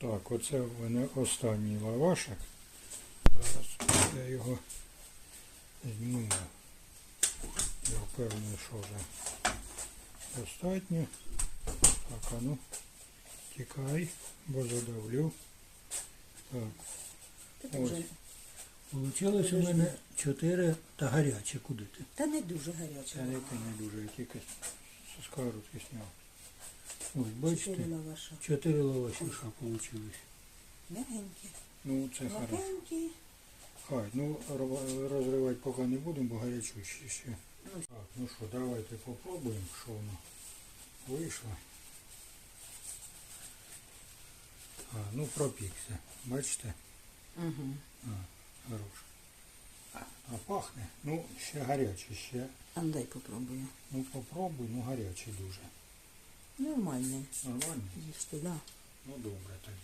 Так, оце в мене останній лавашик. Зараз я його зніму. Я впевнений, що вже достатньо. Так, а ну, тікай, бо задавлю. Так. Та, Ось. Получилось у мене чотири та гарячі. Куди ти? та не дуже гаряче. Це яке не дуже, я тільки з сковородки зняв. Ось, бачите, Чотири лаваша. чотири получилось. Мягенькі. Ну, це хорошо. Легенькі. Хай, ну рва- розривати поки не будемо, бо гарячущі ще. Ну. Так, ну що, давайте попробуємо, що воно вийшло. А, ну пропікся. Бачите? Угу. А, хорош. А пахне? Ну, ще гаряче, ще. А ну, дай попробую. Ну попробуй, ну гаряче дуже. Нормальне. Нормально? Їсти, да. Ну добре тоді.